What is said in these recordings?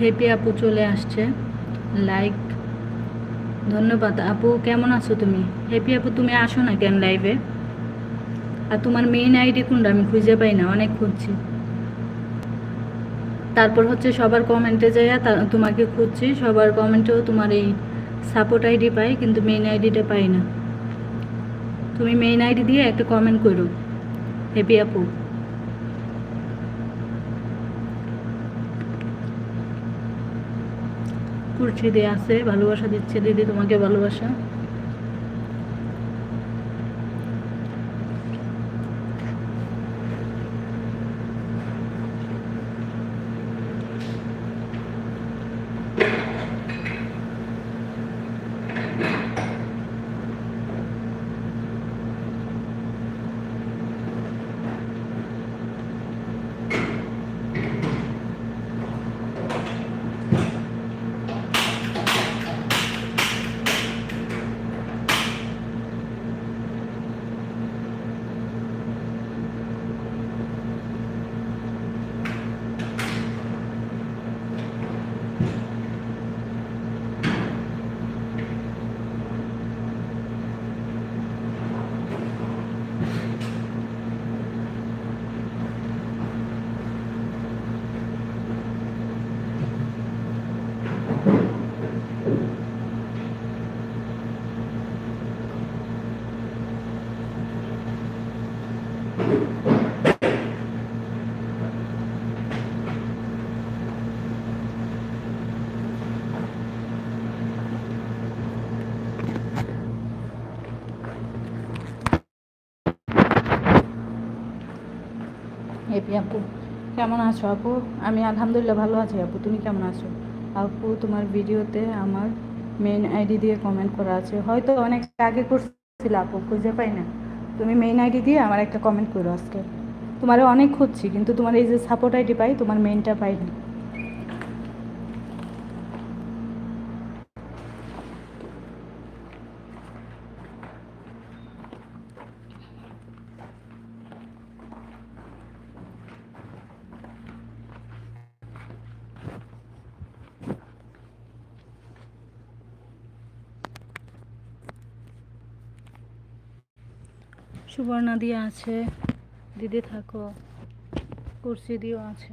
Happy আপু চলে আসছে। লাইক ধন্যবাদ। আপু, কেমন আছো তুমি? হেপি আপু, তুমি আসো না কেন লাইভে আর তোমার মেইন আইডি কোনটা? আমি খুঁজে পাই না, অনেক খুঁজছি। তারপর হচ্ছে সবার কমেন্টে যাইয়া তোমাকে খুঁজছি। সবার কমেন্টেও তোমার এই সাপোর্ট আইডি পাই, কিন্তু মেইন আইডিটা পাই না। তুমি মেইন আইডি দিয়ে একটা কমেন্ট করো হেপি আপু। কুর্চি দিয়ে আছে ভালোবাসা দিচ্ছে দিদি তোমাকে ভালোবাসা। হেপি আপু কেমন আছো আপু? আমি আলহামদুলিল্লাহ ভালো আছি আপু, তুমি কেমন আছো? আপু, তোমার ভিডিওতে আমার মেন আইডি দিয়ে কমেন্ট করা আছে। হয়তো অনেক আগে করছিল আপু, খুঁজে পাই না। তুমি মেইন আইডি দিয়ে আমার একটা কমেন্ট করো আজকে। তোমার অনেক খুঁজছি, কিন্তু তোমার এই যে সাপোর্ট আইডি পাই, তোমার মেইনটা পাইনি। সুবর্ণা দিয়ে আছে। দিদি থাকো। কুর্সি দিয়েও আছে।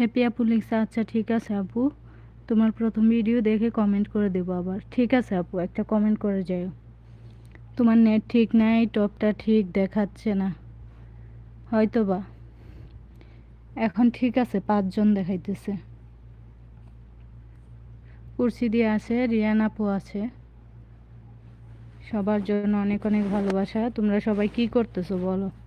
হ্যাপি আপু লিখছে আচ্ছা ঠিক আছে আপু। তোমার প্রথম ভিডিও দেখে কমেন্ট করে দেবো আবার। ঠিক আছে আপু, একটা কমেন্ট করে যাও তোমার নেট ঠিক নাই টপটা ঠিক দেখাচ্ছে না। হয়তো বা এখন ঠিক আছে, পাঁচজন দেখাইতেছে। কুর্সি দিয়ে আছে, রিয়ান আপু আছে। সবার জন্য অনেক অনেক ভালোবাসা। তোমরা সবাই কি করতেছো বলো?